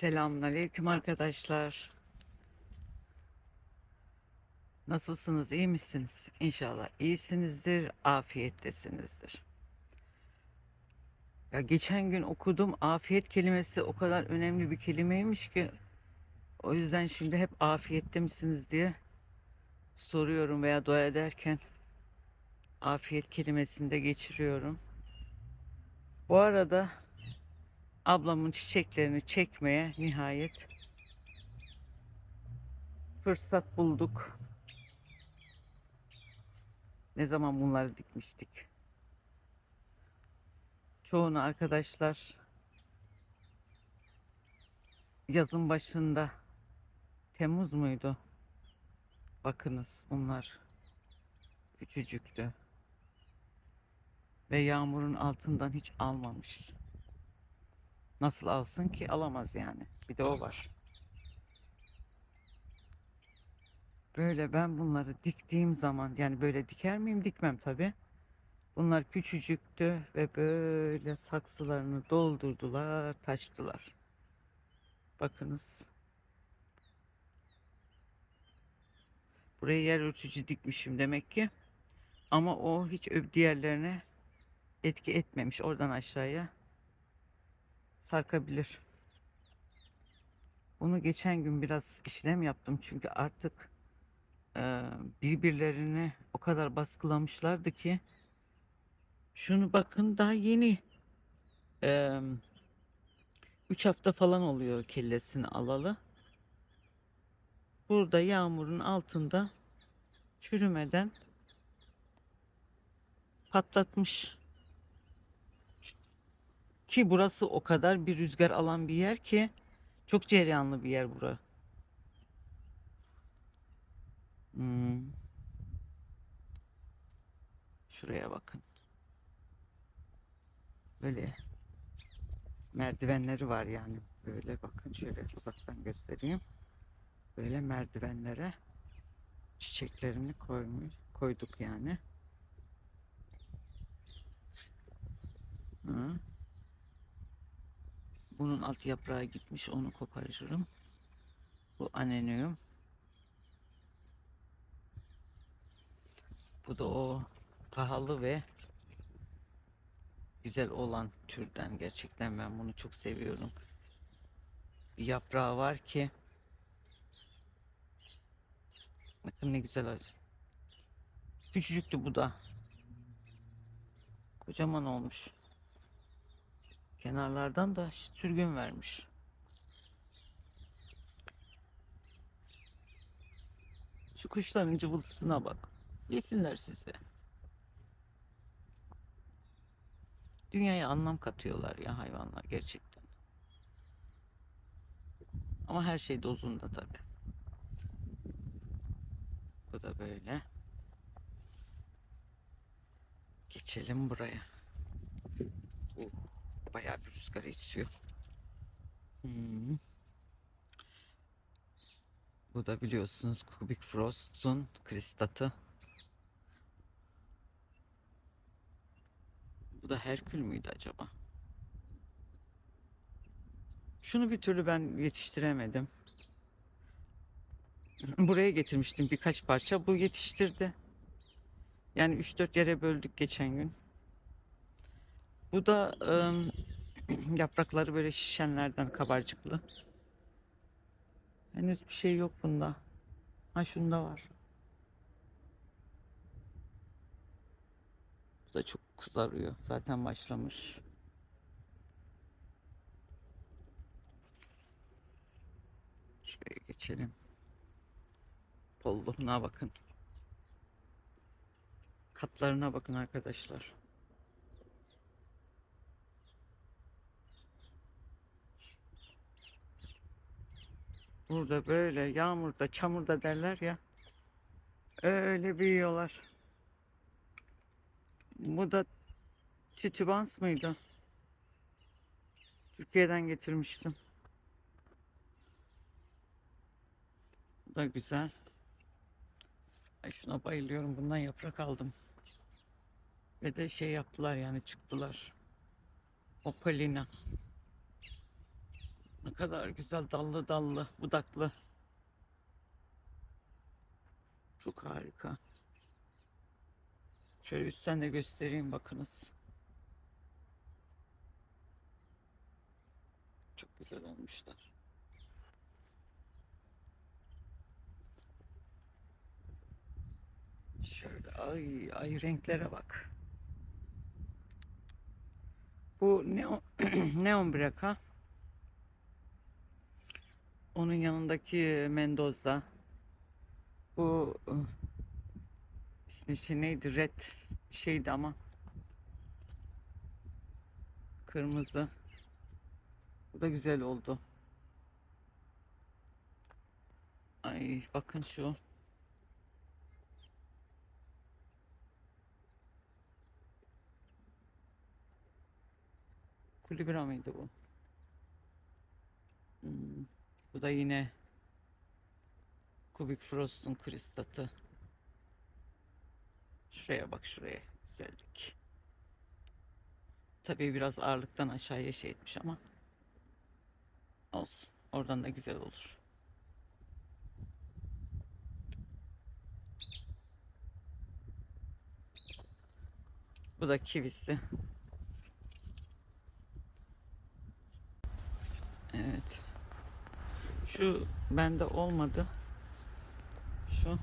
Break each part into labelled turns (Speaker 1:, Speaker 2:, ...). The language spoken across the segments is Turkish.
Speaker 1: Selamünaleyküm arkadaşlar. Nasılsınız? iyi misiniz? İnşallah iyisinizdir, afiyettesinizdir. Ya geçen gün okudum afiyet kelimesi o kadar önemli bir kelimeymiş ki o yüzden şimdi hep afiyette misiniz diye soruyorum veya dua ederken afiyet kelimesini de geçiriyorum. Bu arada ablamın çiçeklerini çekmeye nihayet fırsat bulduk. Ne zaman bunları dikmiştik? Çoğunu arkadaşlar yazın başında Temmuz muydu? Bakınız bunlar küçücüktü. Ve yağmurun altından hiç almamış. Nasıl alsın ki? Alamaz yani. Bir de o var. Böyle ben bunları diktiğim zaman yani böyle diker miyim? Dikmem tabi. Bunlar küçücüktü ve böyle saksılarını doldurdular, taştılar. Bakınız. Buraya yer örtücü dikmişim demek ki. Ama o hiç diğerlerine etki etmemiş oradan aşağıya sarkabilir. Bunu geçen gün biraz işlem yaptım çünkü artık e, birbirlerini o kadar baskılamışlardı ki şunu bakın daha yeni 3 hafta falan oluyor kellesini alalı. Burada yağmurun altında çürümeden patlatmış. Ki burası o kadar bir rüzgar alan bir yer ki çok cereyanlı bir yer bura. Hmm. Şuraya bakın. Böyle merdivenleri var yani. Böyle bakın şöyle uzaktan göstereyim. Böyle merdivenlere çiçeklerini koymuş, koyduk yani. Bunun alt yaprağı gitmiş onu koparırım. Bu anenium. Bu da o pahalı ve güzel olan türden. Gerçekten ben bunu çok seviyorum. Bir yaprağı var ki bakın ne güzel acı. Küçücüktü bu da. Kocaman olmuş. Kenarlardan da sürgün vermiş. Şu kuşların cıvıltısına bak. Yesinler sizi. Dünyaya anlam katıyorlar ya hayvanlar gerçekten. Ama her şey dozunda tabi. Bu da böyle. Geçelim buraya. Bayağı bir rüzgar esiyor. Hmm. Bu da biliyorsunuz Kubik Frost'un kristatı. Bu da Herkül müydü acaba? Şunu bir türlü ben yetiştiremedim. Buraya getirmiştim birkaç parça. Bu yetiştirdi. Yani 3-4 yere böldük geçen gün. Bu da ım, yaprakları böyle şişenlerden kabarcıklı. Henüz bir şey yok bunda. Ha şunda var. Bu da çok kızarıyor. Zaten başlamış. Şuraya geçelim. Bolluğuna bakın. Katlarına bakın arkadaşlar. Burada böyle yağmurda, çamurda derler ya. Öyle büyüyorlar. Bu da tütübans mıydı? Türkiye'den getirmiştim. Bu da güzel. Ay şuna bayılıyorum. Bundan yaprak aldım. Ve de şey yaptılar yani çıktılar. Opalina. Ne kadar güzel dallı dallı, budaklı. Çok harika. Şöyle üstten de göstereyim bakınız. Çok güzel olmuşlar. Şöyle ay ay renklere bak. Bu neon, neon braka. Onun yanındaki Mendoza. Bu ismi şey neydi? Red şeydi ama. Kırmızı. Bu da güzel oldu. Ay bakın şu. Kulibra mıydı bu? Bu da yine Kubik Frost'un kristatı. Şuraya bak şuraya. Güzellik. Tabii biraz ağırlıktan aşağıya şey etmiş ama olsun. Oradan da güzel olur. Bu da kivisi. Evet. Şu bende olmadı. Şu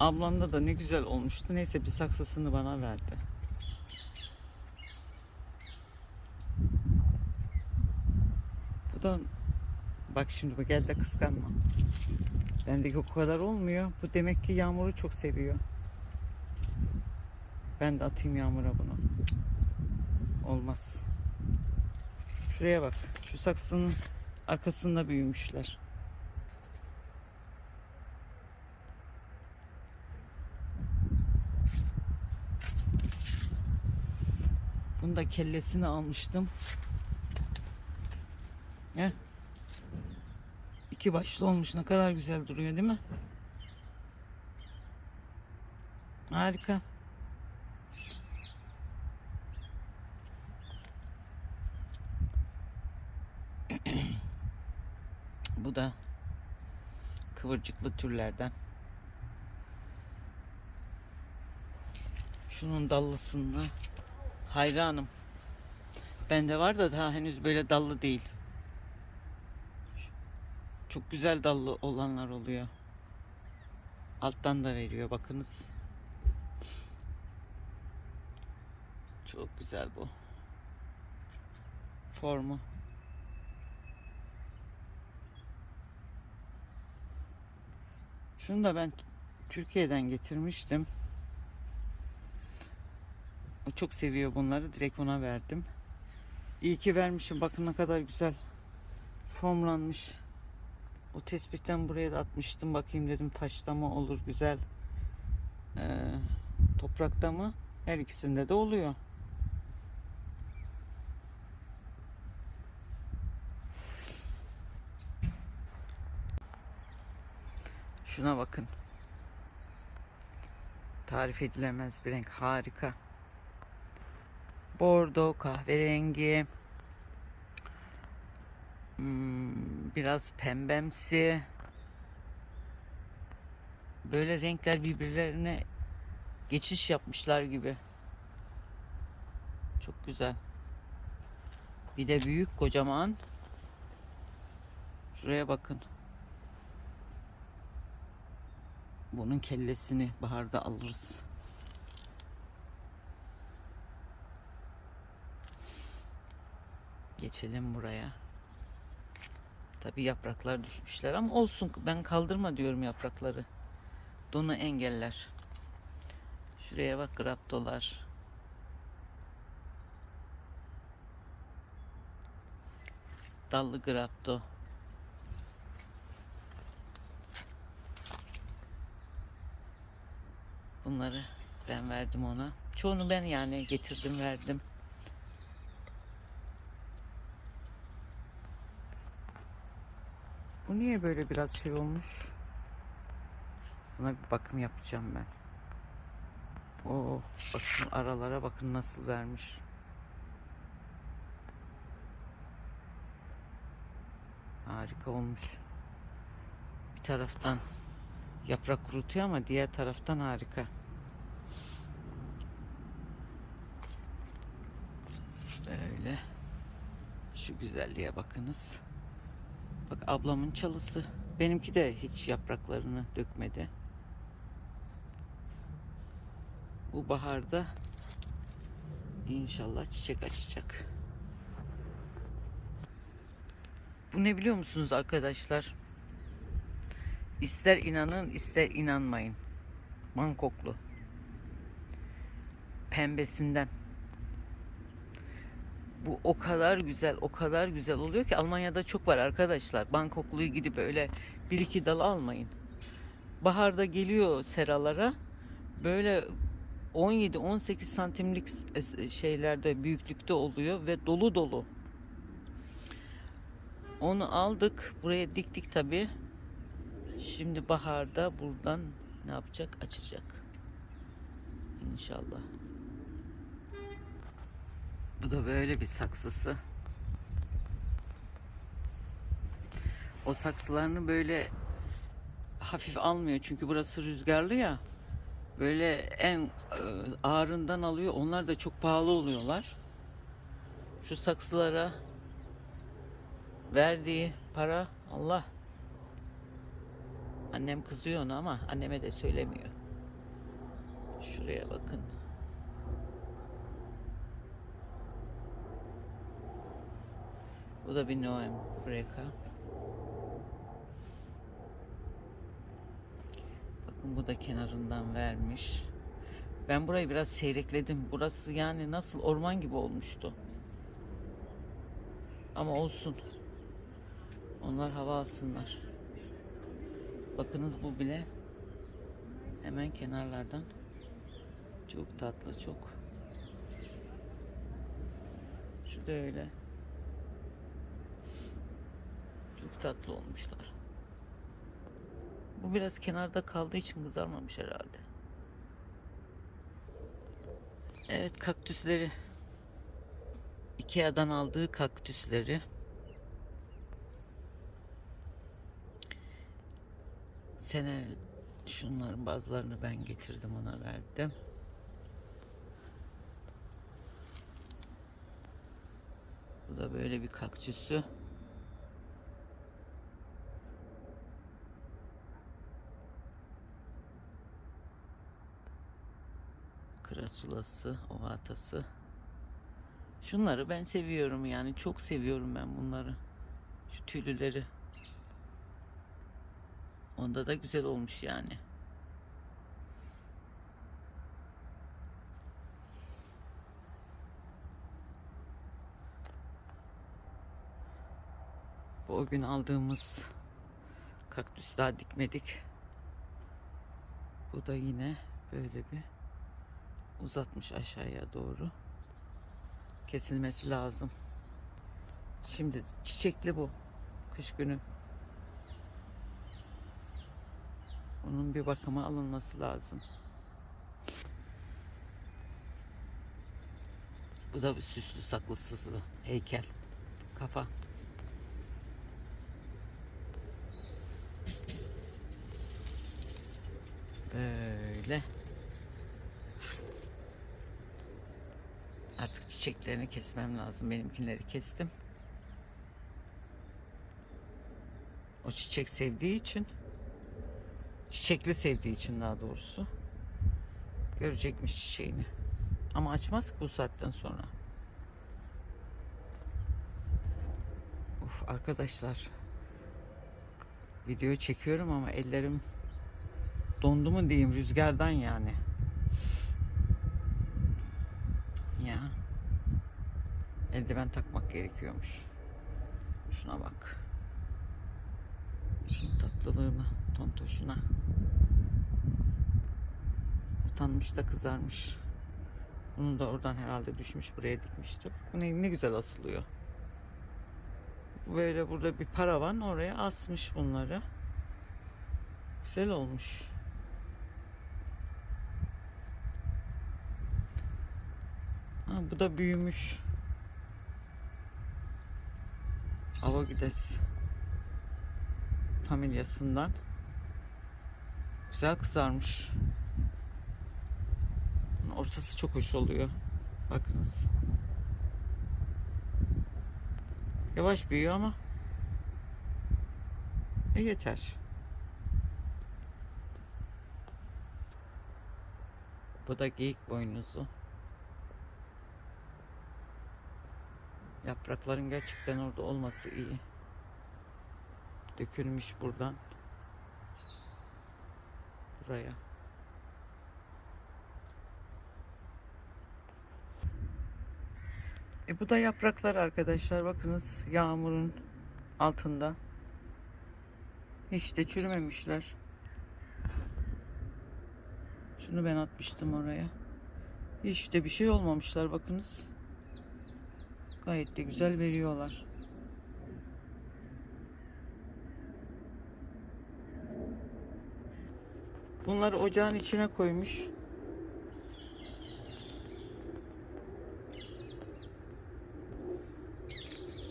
Speaker 1: ablamda da ne güzel olmuştu. Neyse bir saksısını bana verdi. Bu da bak şimdi bak gel de kıskanma. Bendeki o kadar olmuyor. Bu demek ki yağmuru çok seviyor. Ben de atayım yağmura bunu. Olmaz. Şuraya bak. Şu saksının arkasında büyümüşler. Bunu da kellesini almıştım. He? İki başlı olmuş. Ne kadar güzel duruyor değil mi? Harika. Bu da kıvırcıklı türlerden. Şunun dallısını hayranım. Bende var da daha henüz böyle dallı değil. Çok güzel dallı olanlar oluyor. Alttan da veriyor bakınız. Çok güzel bu. Formu. Şunu da ben Türkiye'den getirmiştim. O çok seviyor bunları. Direkt ona verdim. İyi ki vermişim. Bakın ne kadar güzel formlanmış. O tespitten buraya da atmıştım. Bakayım dedim taşta mı olur güzel. Ee, toprakta mı? Her ikisinde de oluyor. Şuna bakın. Tarif edilemez bir renk. Harika. Bordo, kahverengi. Hmm, biraz pembemsi. Böyle renkler birbirlerine geçiş yapmışlar gibi. Çok güzel. Bir de büyük kocaman. Şuraya bakın. Bunun kellesini baharda alırız. Geçelim buraya. Tabi yapraklar düşmüşler ama olsun ben kaldırma diyorum yaprakları. Donu engeller. Şuraya bak graptolar. Dallı grapto. Bunları ben verdim ona. Çoğunu ben yani getirdim verdim. Bu niye böyle biraz şey olmuş? Buna bir bakım yapacağım ben. Oo, bakın aralara bakın nasıl vermiş. harika olmuş. Bir taraftan yaprak kurutuyor ama diğer taraftan harika. Böyle. Şu güzelliğe bakınız. Bak ablamın çalısı. Benimki de hiç yapraklarını dökmedi. Bu baharda inşallah çiçek açacak. Bu ne biliyor musunuz arkadaşlar? İster inanın ister inanmayın. Bangkoklu. Pembesinden. Bu o kadar güzel, o kadar güzel oluyor ki Almanya'da çok var arkadaşlar. Bangkokluyu gidip öyle bir iki dal almayın. Baharda geliyor seralara. Böyle 17-18 santimlik s- şeylerde büyüklükte oluyor ve dolu dolu. Onu aldık. Buraya diktik tabi. Şimdi baharda buradan ne yapacak? Açacak. İnşallah. Bu da böyle bir saksısı. O saksılarını böyle hafif almıyor çünkü burası rüzgarlı ya. Böyle en e, ağırından alıyor. Onlar da çok pahalı oluyorlar. Şu saksılara verdiği para Allah. Annem kızıyor ona ama anneme de söylemiyor. Şuraya bakın. Noem Breka. Bakın bu da kenarından vermiş. Ben burayı biraz seyrekledim. Burası yani nasıl orman gibi olmuştu. Ama olsun. Onlar hava alsınlar. Bakınız bu bile hemen kenarlardan çok tatlı çok. Şu da öyle. Çok tatlı olmuşlar. Bu biraz kenarda kaldığı için kızarmamış herhalde. Evet kaktüsleri. Ikea'dan aldığı kaktüsleri. Sene şunların bazılarını ben getirdim ona verdim. Bu da böyle bir kaktüsü. Krasulası, ovatası. Şunları ben seviyorum yani çok seviyorum ben bunları. Şu tüylüleri. Onda da güzel olmuş yani. O gün aldığımız kaktüs daha dikmedik. Bu da yine böyle bir uzatmış aşağıya doğru. Kesilmesi lazım. Şimdi çiçekli bu. Kış günü. Onun bir bakıma alınması lazım. Bu da bir süslü saklısı heykel. Kafa. Böyle. Artık çiçeklerini kesmem lazım. Benimkileri kestim. O çiçek sevdiği için çiçekli sevdiği için daha doğrusu görecekmiş çiçeğini. Ama açmaz ki bu saatten sonra. Of arkadaşlar video çekiyorum ama ellerim dondu mu diyeyim rüzgardan yani. Ya. Eldiven takmak gerekiyormuş. Şuna bak. Şunun tatlılığına, tontoşuna. Utanmış da kızarmış. Bunu da oradan herhalde düşmüş buraya dikmişti. Bu ne, ne güzel asılıyor. Böyle burada bir paravan oraya asmış bunları. Güzel olmuş. Ha, bu da büyümüş. Ava gides. familyasından. Güzel kızarmış. Ortası çok hoş oluyor. Bakınız. Yavaş büyüyor ama e yeter. Bu da geyik boynuzu. Yaprakların gerçekten orada olması iyi. Dökülmüş buradan. Buraya. E bu da yapraklar arkadaşlar. Bakınız yağmurun altında. Hiç de çürümemişler. Şunu ben atmıştım oraya. Hiç de bir şey olmamışlar bakınız. Gayet de güzel veriyorlar. Bunları ocağın içine koymuş.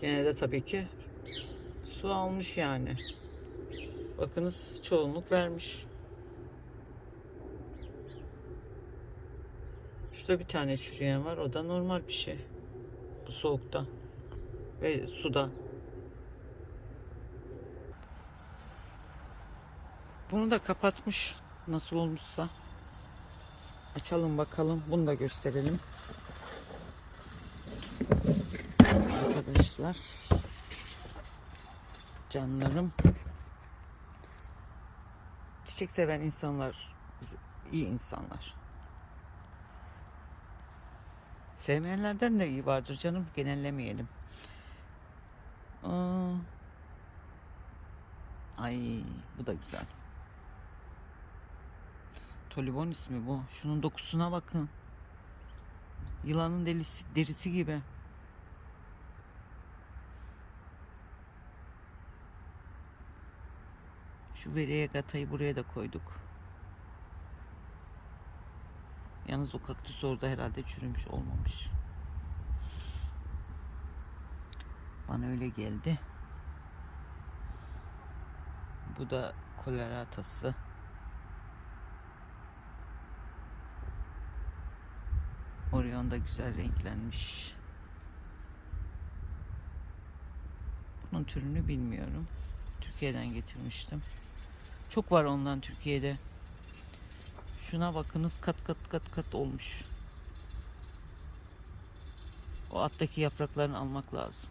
Speaker 1: Gene de tabii ki su almış yani. Bakınız çoğunluk vermiş. Şurada bir tane çürüyen var. O da normal bir şey. Bu soğukta ve suda. Bunu da kapatmış. Nasıl olmuşsa. Açalım bakalım. Bunu da gösterelim. Arkadaşlar. Canlarım. Çiçek seven insanlar iyi insanlar. Sevmeyenlerden de iyi vardır canım. Genellemeyelim. Aa, ay bu da güzel. Tolibon ismi bu. Şunun dokusuna bakın. Yılanın delisi, derisi gibi. Şu gatayı buraya da koyduk. Yalnız o kaktüs orada herhalde çürümüş olmamış. Bana öyle geldi. Bu da koleratası. Orion da güzel renklenmiş. Bunun türünü bilmiyorum. Türkiye'den getirmiştim. Çok var ondan Türkiye'de. Şuna bakınız kat kat kat kat olmuş. O alttaki yapraklarını almak lazım.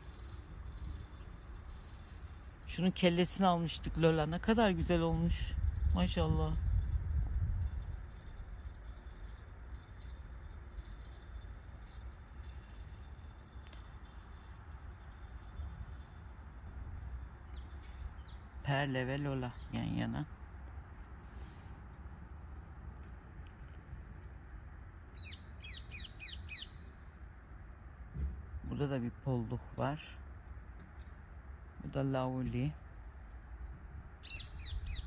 Speaker 1: Şunun kellesini almıştık Lola. Ne kadar güzel olmuş. Maşallah. Perle ve Lola yan yana. Burada da bir polluk var. Bu da lavuli.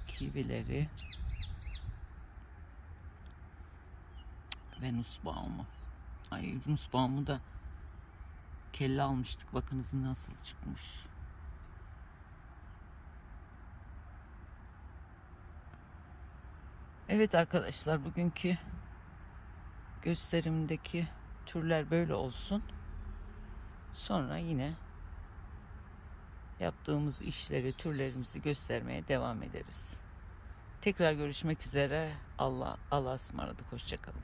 Speaker 1: Kivileri. Venus bağımı. Ay Venus bağımı da kelle almıştık. Bakınız nasıl çıkmış. Evet arkadaşlar bugünkü gösterimdeki türler böyle olsun. Sonra yine yaptığımız işleri, türlerimizi göstermeye devam ederiz. Tekrar görüşmek üzere. Allah Allah'a ısmarladık. Hoşçakalın.